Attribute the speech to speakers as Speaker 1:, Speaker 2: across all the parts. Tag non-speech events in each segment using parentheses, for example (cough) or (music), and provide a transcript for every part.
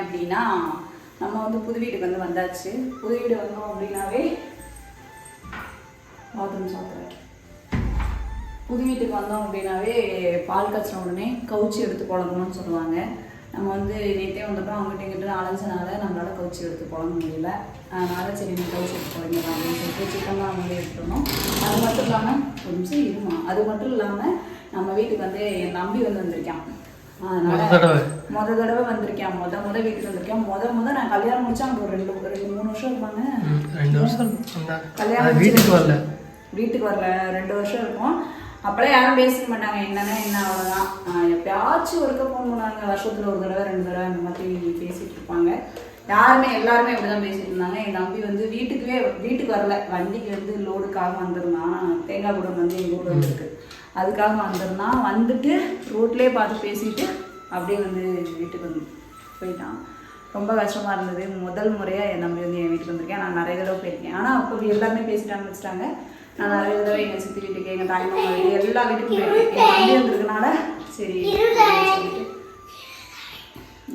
Speaker 1: அப்படின்னா நம்ம வந்து புது வீட்டுக்கு வந்து வந்தாச்சு. புது வீடு வந்தோம் அப்படின்னாவே பாத்ரூம் சாப்பிட்றேன் புது வீட்டுக்கு வந்தோம் அப்படின்னாவே பால் காய்ச்சின உடனே கவுச்சி எடுத்து புழங்கணும்னு சொல்லுவாங்க. நம்ம வந்து நேற்றே வந்தப்போ அவங்ககிட்ட இங்கிட்ட அலைஞ்சனால நம்மளால் கவுச்சி எடுத்து புழங்க முடியல. அதனால் சரி நீ கவுச்சி எடுத்து புழங்கிடலாம் அப்படின்னு சொல்லிட்டு சிக்கன் தான் வந்து எடுத்துருந்தோம் அது மட்டும் இல்லாமல் கொஞ்சம் இருமா? அது மட்டும் இல்லாமல் நம்ம வீட்டுக்கு வந்து என் நம்பி வந்து வந்திருக்கான். அதனால முத தடவை வந்திருக்கேன். முத முத வீட்டுக்கு வந்திருக்கேன். முத முத நான் கல்யாணம் முடிச்சா அங்க ஒரு ரெண்டு ரெண்டு மூணு வருஷம் இருப்பாங்க.
Speaker 2: ரெண்டு வருஷம்.
Speaker 1: கல்யாணம்
Speaker 2: வீட்டுக்கு வரல.
Speaker 1: வீட்டுக்கு வரல. ரெண்டு வருஷம் இருக்கும். அப்பெல்லாம் யாரும் பேசிக்க மாட்டாங்க. என்னன்னா என்ன அவ்வளோதான் எப்பயாச்சும் ஒருக்க ஃபோன் பண்ணுவாங்க. வருஷத்துல ஒரு தடவை ரெண்டு தடவை அந்த மாதிரி பேசிட்டு இருப்பாங்க. யாருமே எல்லாருமே இப்படிதான் பேசிட்டு இருந்தாங்க. என் தம்பி வந்து வீட்டுக்குவே வீட்டுக்கு வரல. வண்டிக்கு வந்து லோடுக்காக வந்திருந்தான். தேங்காய் குடம் வந்து எங்கள் ஊரில் இருக்கு. அதுக்காக வந்திருந்தான் வந்துட்டு ரோட்லேயே பார்த்து பேசிட்டு அப்படியே வந்து வீட்டுக்கு வந்து போயிட்டான். ரொம்ப கஷ்டமா இருந்தது. முதல் முறையா என் நம்பி வந்து என் வீட்டுக்கு வந்திருக்கேன். நான் நிறைய தடவை போயிருக்கேன். ஆனா அப்போ எல்லாருமே பேசிட்டாங்க வச்சுட்டாங்க. நான் நிறைய தடவை எங்க சித்தி வீட்டுக்கு எங்க தாய் மாமா வீட்டுக்கு எல்லா வீட்டுக்கும் போயிருக்கேன். என் நம்பி வந்திருக்கனால சரி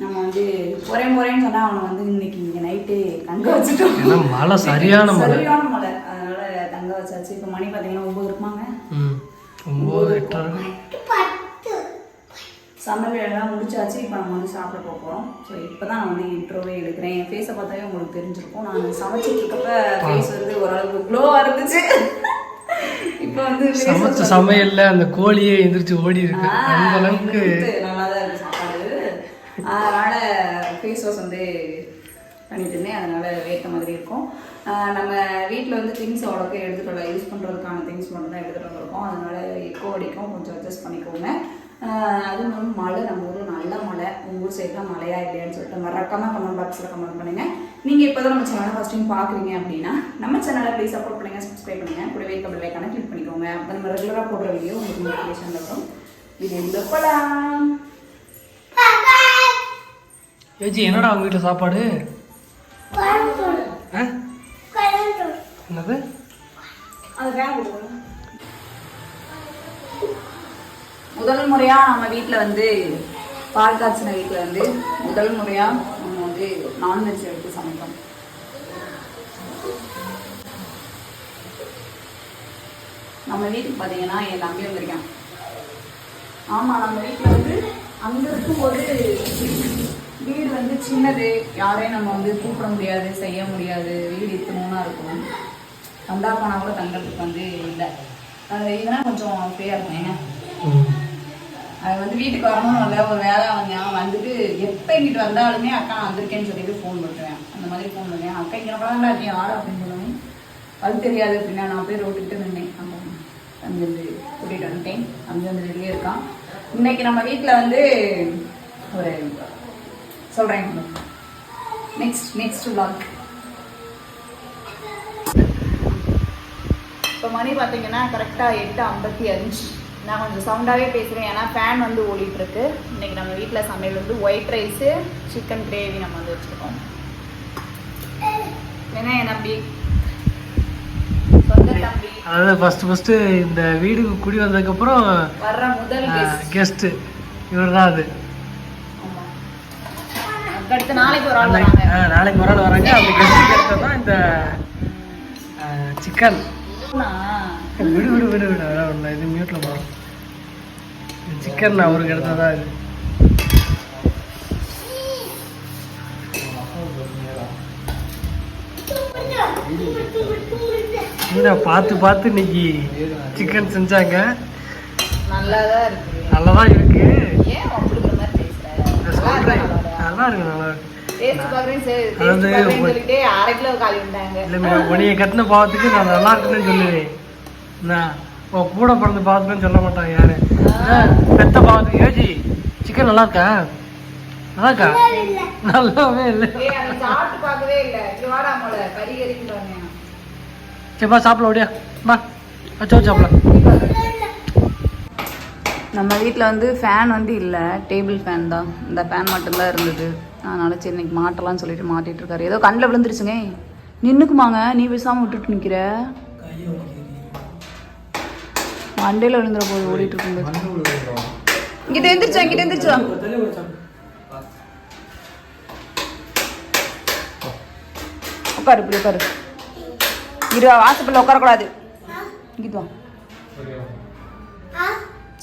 Speaker 1: நம்ம வந்து ஒரே முறைன்னு சொன்னா அவனை வந்து இன்னைக்கு இங்க நைட்டு தங்க வச்சுட்டோம்.
Speaker 2: மழை சரியான மழை.
Speaker 1: சரியான மழை. அதனால தங்க வச்சாச்சு. இப்போ மணி பார்த்தீங்கன்னா சமையல் வேலைலாம் முடிச்சாச்சு. இப்போ நம்ம வந்து சாப்பிட போக போகிறோம் ஸோ இப்போ தான் நான் வந்து இன்ட்ரோவே எடுக்கிறேன். என் ஃபேஸை பார்த்தாவே உங்களுக்கு தெரிஞ்சிருக்கும். நான் சமைச்சிட்டு இருக்கப்ப ஃபேஸ் வந்து ஓரளவுக்கு க்ளோவாக இருந்துச்சு. இப்போ வந்து
Speaker 2: சமைச்ச சமையல்ல அந்த கோழியே எந்திரிச்சு ஓடி இருக்கு. அந்த அளவுக்கு.
Speaker 1: நல்லா தான் இருக்கு சாப்பாடு. அதனால ஃபேஸ் வாஷ் வந்து பண்ணிட்டு இருந்தேன். அதனால வேர்த்த மாதிரி இருக்கும். நம்ம வீட்டில் வந்து திங்ஸ் அவ்வளோக்கு எடுத்துகிட்டு வரல. யூஸ் பண்ணுறதுக்கான திங்ஸ் மட்டும் தான் எடுத்துகிட்டு வந்திருக்கோம். அதனால எக்கோ அடிக்கும். கொஞ்சம் அட்ஜஸ்ட் பண்ணிக்கோங்க. அதுவும் இல்லாமல் மழை. நம்ம ஊரில் நல்ல மழை. உங்கள் ஊர் சைடு தான் மழையா இல்லையான்னு சொல்லிட்டு மறக்காம கமெண்ட் பாக்ஸில் கமெண்ட் பண்ணுங்க. நீங்கள் இப்போ தான் நம்ம சேனலை ஃபஸ்ட் டைம் பார்க்குறீங்க அப்படின்னா நம்ம சேனலை ப்ளீஸ் சப்போர்ட் பண்ணுங்க சப்ஸ்கிரைப் பண்ணுங்க. கூடவே கபல் லைக்கான கிளிக் பண்ணிக்கோங்க. அப்போ நம்ம ரெகுலராக போடுற வீடியோ உங்களுக்கு நோட்டிஃபிகேஷன் வரும். வீடியோ போகலாம்
Speaker 2: ஏஜி என்னடா அவங்க வீட்டில் சாப்பாடு? ஆ? என்னது?
Speaker 1: முதல் முறையா நம்ம வீட்டில் வந்து பால் காய்ச்சின வீட்டில் வந்து முதல் முறையா நம்ம வந்து நான்வெஜ் எடுத்து சமைப்போம். நம்ம வீட்டுக்கு பார்த்தீங்கன்னா என் தம்பி வந்திருக்கான். ஆமாம் நம்ம வீட்டில் வந்து அங்கே இருக்கும்போது வீடு வந்து சின்னது. யாரையும் நம்ம வந்து கூப்பிட முடியாது செய்ய முடியாது. வீடு இத்தனூனா இருக்கும். வந்தா போனா கூட தங்கறதுக்கு வந்து இல்லை. அது இதெல்லாம் கொஞ்சம் ஃப்ரீயாக இருக்கும் ஏங்க. அது வந்து வீட்டுக்கு வரணும் இல்லை ஒரு வேலை வந்தேன் வந்துட்டு எப்போ இங்கிட்டு வந்தாலுமே அக்கா நான் வந்திருக்கேன்னு சொல்லிட்டு ஃபோன் பண்ணுவேன். அந்த மாதிரி ஃபோன் பண்ணுவேன். அக்கா இங்கே தான் இருக்கேன் ஆடு அப்படின்னு சொல்லுவேன். அது தெரியாது அப்படின்னா நான் போய் ரோட்டுக்கிட்ட நின்னேன். அங்கே தம்பி வந்து கூட்டிகிட்டு வந்துட்டேன் வந்து வெளியே இருக்கான். இன்னைக்கு நம்ம வீட்டில் வந்து ஒரு சொல்கிறேன் நெக்ஸ்ட் நெக்ஸ்ட் vlog. இப்போ மணி பார்த்தீங்கன்னா கரெக்டாக எட்டு ஐம்பத்தி அஞ்சு. நான் கொஞ்சம் சவுண்டாகவே பேசுகிறேன் ஏன்னா ஃபேன் வந்து ஓடிட்டு இருக்கு இன்னைக்கு நம்ம வீட்டில் சமையல் வந்து ஒயிட் ரைஸு சிக்கன் கிரேவி நம்ம வந்து வச்சுருக்கோம். ஏன்னா என் நம்பி
Speaker 2: அதாவது ஃபர்ஸ்ட் ஃபர்ஸ்ட் இந்த வீடுக்கு குடி வந்ததுக்கப்புறம்
Speaker 1: வர்ற முதல்.
Speaker 2: கெஸ்ட் இவர் தான் அது.
Speaker 1: அதுக்கடுத்து நாளைக்கு ஒரு ஆள் வராங்க.
Speaker 2: நாளைக்கு ஒரு ஆள் வராங்க. அந்த கெஸ்ட் கெஸ்ட் தான் இந்த சிக்கன்
Speaker 1: நான்
Speaker 2: விடு விடு விடு விடு. ஒண்ணு, இது மியூட்ல போகிறோம் சிக்கன் அவருக்கு எடுத்ததா? இது பார்த்து பார்த்து இன்னைக்கு சிக்கன் செஞ்சாங்க.
Speaker 1: நல்லா தான் இருக்கு.
Speaker 2: நல்லதான் இருக்கு.
Speaker 1: பேசுற?
Speaker 2: சொல்றேன். நல்லா இருக்கு நல்லா இருக்கு உனைய கட்டின பாவத்துக்கு நான் நல்லா இருக்குன்னு சொல்லுவேன். உன் கூட பிறந்த பாவத்துக்குன்னு சொல்ல மாட்டாங்க யாரு? பெத்த பாவத்துக்கு ஏஜி சிக்கன் நல்லா இருக்கா? நல்லா இருக்கா? நல்லாவே இல்லை.
Speaker 1: ஏய் அதை சாப்பிட்டு பார்க்கவே இல்ல. இது வாடா மோள கறி கறின்னு பாருங்க
Speaker 2: சரிப்பா சாப்பிடலாம் அப்படியா பா வச்சோ சாப்பிடலாம்.
Speaker 1: நம்ம வீட்டில் வந்து ஃபேன் வந்து இல்லை. டேபிள் ஃபேன் தான். இந்த ஃபேன் மட்டும்தான் இருந்தது. அதனால சரி இன்னைக்கு மாட்டலாம்னு சொல்லிட்டு மாட்டிட்டு இருக்காரு. ஏதோ கண்ணில் விழுந்துருச்சுங்க. நின்னுக்குமாங்க. நீ பேசாமல் விட்டுட்டு நிற்கிற மண்டையில் விழுந்துற போது ஓடிட்டு இருக்கும்போது இங்கிட்ட எந்திரிச்சா இங்கிட்ட எந்திரிச்சா. உட்காரு இப்படி உட்காரு. இரு வாசப்பில் உட்காரக்கூடாது. இங்கிட்டு வா.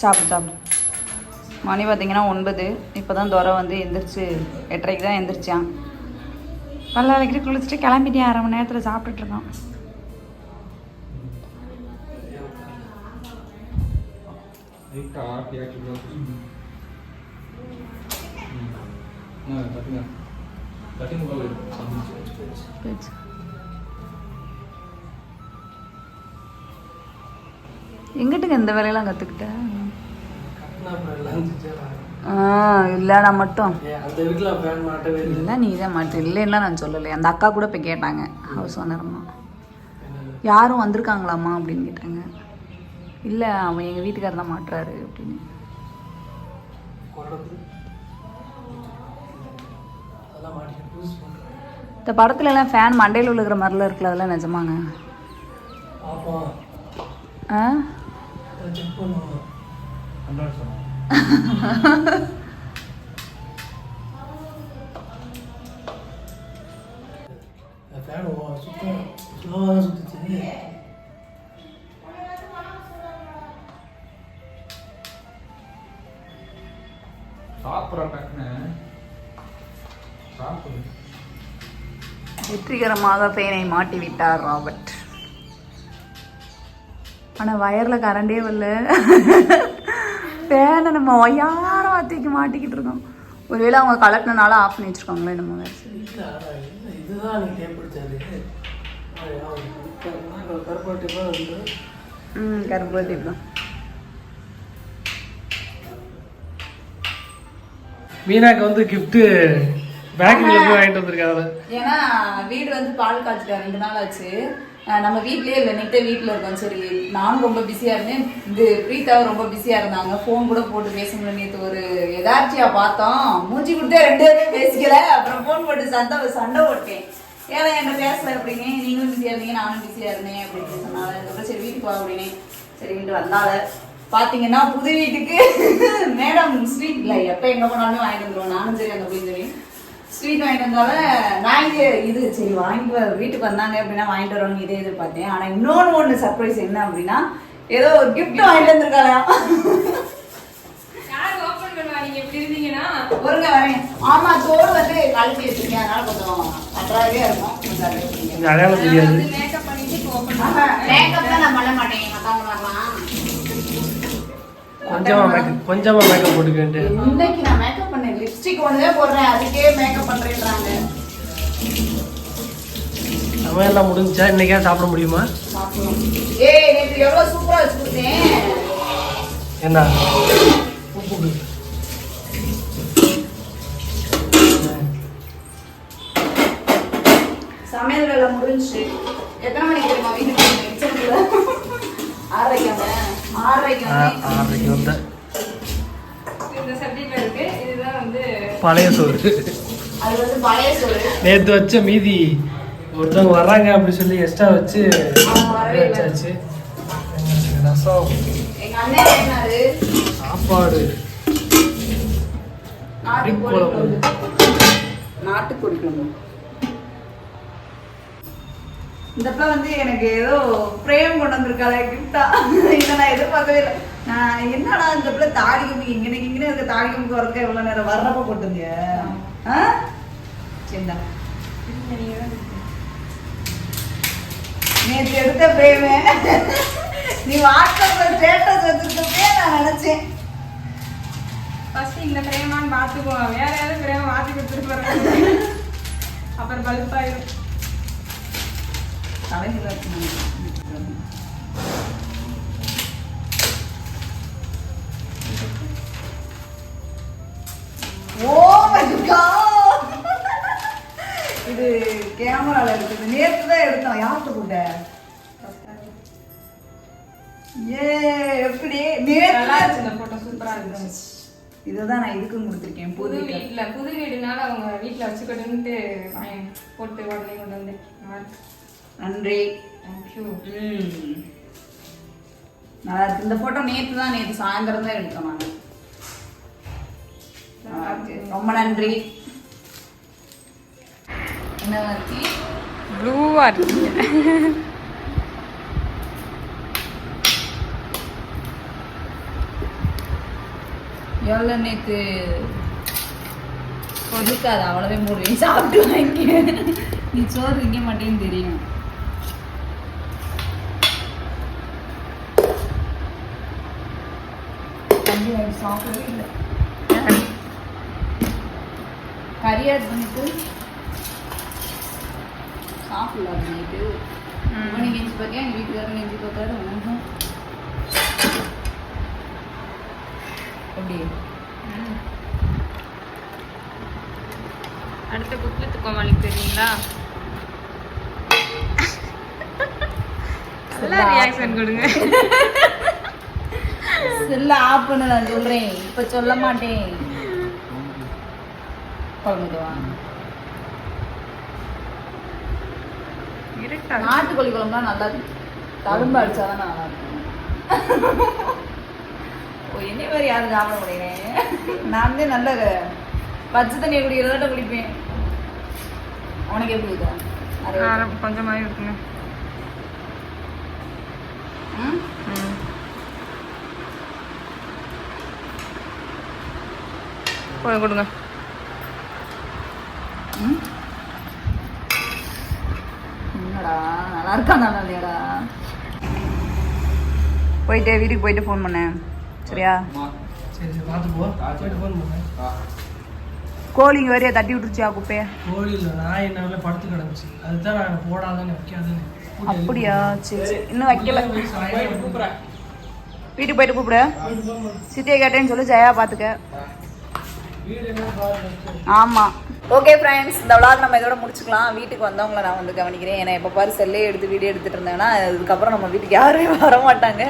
Speaker 1: சாப்பிடு சாப்பிடு. மணி பார்த்தீங்கன்னா ஒன்பது. இப்போ தான் துறை வந்து எந்திரிச்சு எட்டரைக்கு தான் எந்திரிச்சான். பல்ல விளக்கிட்டு குளிச்சுட்டு கிளம்பிட்டேன் அரை மணி நேரத்தில் போச்சு. எங்கிட்டுங்க இந்த வேலையெல்லாம் கற்றுக்கிட்ட ஆ இல்லைடா மட்டும்.
Speaker 2: இல்லை.
Speaker 1: நீ தான் மாட்டு. இல்லைன்னா நான் சொல்லலை. அந்த அக்கா கூட போய் கேட்டாங்க. ஹவுஸ் ஓனர்மா யாரும் வந்திருக்காங்களாம்மா அப்படின்னு கேட்டாங்க. இல்லை அவன் எங்கள் வீட்டுக்காரர் தான் மாட்டுறாரு அப்படின்னு. இந்த படத்துல எல்லாம் ஃபேன் மண்டையில் விழுகிற மாதிரிலாம் இருக்குல்ல அதெல்லாம் நிஜமாங்க? ஆ?
Speaker 2: சந்தோஷம் ஃபேன் சுத்தம் ஸ்லோவாக தான் சுற்றுச்சு
Speaker 3: சாப்பிட்ற டக்குன்னு சாப்பிடு
Speaker 1: வெற்றிகரமாக ஃபேனை மாட்டி விட்டார் ராபர்ட். ஆனால் வயரில் கரண்டே வரல. ஃபேனை நம்ம ஒய்யார வார்த்தைக்கு மாட்டிக்கிட்டு இருக்கோம். ஒருவேளை அவங்க கலட்டினால ஆஃப் பண்ணி வச்சுருக்காங்களே நம்ம வேறு. ம் கரும்பு டேப் தான்.
Speaker 2: மீனாக்கு வந்து கிஃப்ட்டு பேக்கரியில் போய் வாங்கிட்டு வந்திருக்காங்க
Speaker 1: ஏன்னா வீடு வந்து பால் காய்ச்சிட்டா ரெண்டு நாள் ஆச்சு. நம்ம வீட்லயே இல்லை நித்த வீட்டில் இருக்கோம். சரி நானும் ரொம்ப பிஸியாக இருந்தேன். இது பிரீத்தாவும் ரொம்ப பிஸியாக இருந்தாங்க. ஃபோன் கூட போட்டு பேச முடியல நேற்று ஒரு எதார்ச்சியாக பார்த்தோம். மூஞ்சி கொடுத்தே ரெண்டு பேரும் பேசிக்கல. அப்புறம் ஃபோன் போட்டு சண்டை சண்டை போட்டேன். ஏன்னா என்ன பேசல அப்படிங்க நீங்களும் பிஸியாக இருந்தீங்க நானும் பிஸியாக இருந்தேன் அப்படின்னு சொன்னாங்க. அதுக்கப்புறம் சரி வீட்டுக்கு வா அப்படின்னு சரின்ட்டு வந்தால பார்த்தீங்கன்னா புது வீட்டுக்கு (laughs) மேடம் ஸ்வீட் இல்லை எப்போ எங்கே போனாலுமே வாங்கிட்டு வந்துடுவோம் நானும் சரி அந்த போய் தெரியும் ஸ்வீட் வாங்கிட்டு வந்தால நான் இங்கே இது சரி வாங்கிட்டு வீட்டுக்கு வந்தாங்க அப்படின்னா வாங்கிட்டு வரணும்னு இதே எதிர்பார்த்தேன். ஆனால் இன்னொன்று ஒன்று சர்ப்ரைஸ் என்ன அப்படின்னா ஏதோ ஒரு gift வாங்கிட்டு வந்திருக்காளா?
Speaker 4: யார் ஓபன் பண்ணுவா? நீங்க இப்படி இருந்தீங்கன்னா?
Speaker 1: ஒருங்க வரேன். ஆமா தோடு வந்து கழட்டி வச்சிருக்கேன். அதனால கொஞ்சம் கன்றாவே இருக்கும்.
Speaker 2: அடையாளம் தெரியாது.
Speaker 4: மேக்கப் பண்ணிட்டு
Speaker 1: மேக்கப் தான் நான் பண்ண மாட்டேன். மத்தவங்க வரலாம்.
Speaker 2: கொஞ்சமா மேக்கப் கொஞ்சமா மேக்கப் போட்டுக்கிட்டு
Speaker 1: இன்னைக்கு நான் மேக்கப் பண்ணேன் லிப்ஸ்டிக் ஒண்ணுதான் போடுறேன் அதுக்கே மேக்கப் பண்றேன்றாங்க
Speaker 2: சமையல்லாம் முடிஞ்சா இன்னைக்கே சாப்பிட முடியுமா.
Speaker 1: ஏய் நேற்று எவ்வளவு சூப்பரா வச்சு கொடுத்தேன்
Speaker 2: என்ன உப்புக்கு
Speaker 1: சமையல் வேலை முடிஞ்சுச்சு எத்தனை மணிக்கு தெரியுமா வீட்டுக்கு வந்தேன்? ஆறரைக்கு வந்தேன். ஆறரைக்கு வந்தேன்.
Speaker 2: ஆறரைக்கு வந்த
Speaker 4: இந்த சப்ஜெக்ட்ல இருக்கு
Speaker 2: பழைய சோறு.
Speaker 1: பழைய சோறு
Speaker 2: நேற்று வச்ச மீதி ஒருத்தவங்க வர்றாங்க அப்படி சொல்லி எக்ஸ்ட்ரா வச்சு வச்சாச்சு. ரசம்.
Speaker 1: எங்க
Speaker 2: சாப்பாடு.
Speaker 1: நாட்டுக்கோழி இந்த வந்து எனக்கு ஏதோ பிரேம் கொண்டு வந்திருக்காளே கிஃப்டா இதை நான் எதிர்பார்க்கவே இல்லை. என்னடா இந்த பிள்ளை தாடி கம்பி இங்கே இங்கே இருக்க தாடி கம்பி வரக்க எவ்வளோ நேரம் வர்றப்ப போட்டுங்க ஆ? சரிடா நேற்று எடுத்த பிரேமே நீ வாட்ஸ்அப்ல ஸ்டேட்டஸ் வச்சிருக்கப்பே நான் நினைச்சேன்.
Speaker 5: ஃபர்ஸ்ட் இந்த பிரேமான்னு பார்த்துக்குவோம் வேற ஏதாவது பிரேம மாற்றி கொடுத்துட்டு போறாங்க அப்புறம் பல்பாயிரும்
Speaker 1: தலைமையில் ஓ மை காட் இது கேமரால இருக்குது நேத்து தான் எடுத்தோம். யார்கிட்ட கூட ஏ எப்படி?
Speaker 5: இந்த போட்டோ சூப்பரா இருந்துச்சு.
Speaker 1: இதுதான் நான் இதுக்கும் கொடுத்துருக்கேன்.
Speaker 5: புது வீட்ல புது வீடுனால அவங்க வீட்ல வச்சுக்கட்டுன்ட்டு போட்டு உடனே கொண்டு வந்து
Speaker 1: நன்றி.
Speaker 5: தேங்க்யூ
Speaker 1: ம். நல்லா இருக்கு. இந்த போட்டோ நேத்து தான். நேத்து சாயந்தரம் தான் எடுத்தோம் நாங்க. நல்லா இருக்கு. ரொம்ப நன்றி. என்னவா இருக்கு
Speaker 5: ப்ளூவா இருக்கு
Speaker 1: எவ்வளோ அவ்வளோவே மூணு சாப்பிட்டு வாங்கி நீ சோறு திங்க மாட்டேன்னு தெரியும். தம்பி வாங்கி சாப்பிடவே இல்லை. கறியா பண்ணிட்டு சாப்பிடல நைட்டு. மணி கெஞ்சி பார்த்தியா எங்கள் வீட்டுக்காரர் கெஞ்சி பார்த்தாரு ஒன்றும் எப்படி
Speaker 5: அடுத்த குக் வித் கோமாளிக்கு தெரியுங்களா? (laughs) நல்லா ரியாக்ஷன் கொடுங்க. (laughs)
Speaker 1: செல்ல ஆஃப் பண்ண நான் சொல்றேன். இப்ப சொல்ல மாட்டேன். குழம்புக்கு வா
Speaker 5: இருட்டா
Speaker 1: நாட்டுக்கோழி குழம்புலாம் நல்லா தழும்பு அடிச்சாதான் நல்லா இருக்கும். என்ன மாதிரி யாரும் சாப்பிட முடியல நான் வந்து நல்ல பச்சை தண்ணியை குடிக்கிறதாட்ட குடிப்பேன். உனக்கு எப்படி இருக்கா?
Speaker 5: கொஞ்சமாவே இருக்குங்க? போய் கொடுங்க?
Speaker 1: என்னடா? நல்லா இருக்கா நல்லா இல்லையாடா போயிட்டு வீட்டுக்கு போயிட்டு ஃபோன் பண்ணேன் சரியா கோழிங்க வேறையா தட்டி விட்டுருச்சியா குப்பைய?
Speaker 2: கோழி இல்லை நாய் என்ன படுத்து கிடந்துச்சு. அதுதான் நான் போடாதானே வைக்காதானே
Speaker 1: அப்படியா? சரி சரி. இன்னும் வைக்கல. வீட்டுக்கு போயிட்டு கூப்பிடு. சித்தியை கேட்டேன்னு சொல்லி ஜெயா பார்த்துக்க ஆமாம் ஓகே ஃப்ரெண்ட்ஸ் இந்த விளாக் நம்ம இதோட முடிச்சுக்கலாம். வீட்டுக்கு வந்தவங்கள நான் வந்து கவனிக்கிறேன். ஏன்னா எப்போ பாரு செல்லே எடுத்து வீடியோ எடுத்துட்டு இருந்தேன்னா அதுக்கப்புறம் நம்ம வீட்டுக்கு யாருமே (laughs) வர மாட்டாங்க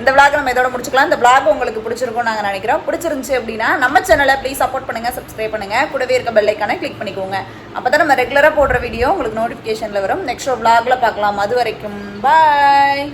Speaker 1: இந்த விளாக் நம்ம இதோட முடிச்சுக்கலாம். இந்த விளாக் உங்களுக்கு பிடிச்சிருக்கும் நாங்கள் நினைக்கிறோம். பிடிச்சிருந்துச்சு அப்படின்னா நம்ம சேனலை ப்ளீஸ் சப்போர்ட் பண்ணுங்கள் சப்ஸ்கிரைப் பண்ணுங்கள் கூடவே இருக்க பெல்லைக்கான கிளிக் பண்ணிக்கோங்க. அப்போ தான் நம்ம ரெகுலராக போடுற வீடியோ உங்களுக்கு நோட்டிஃபிகேஷனில் வரும். நெக்ஸ்ட் விளாகில் பார்க்கலாம். அது வரைக்கும் பாய்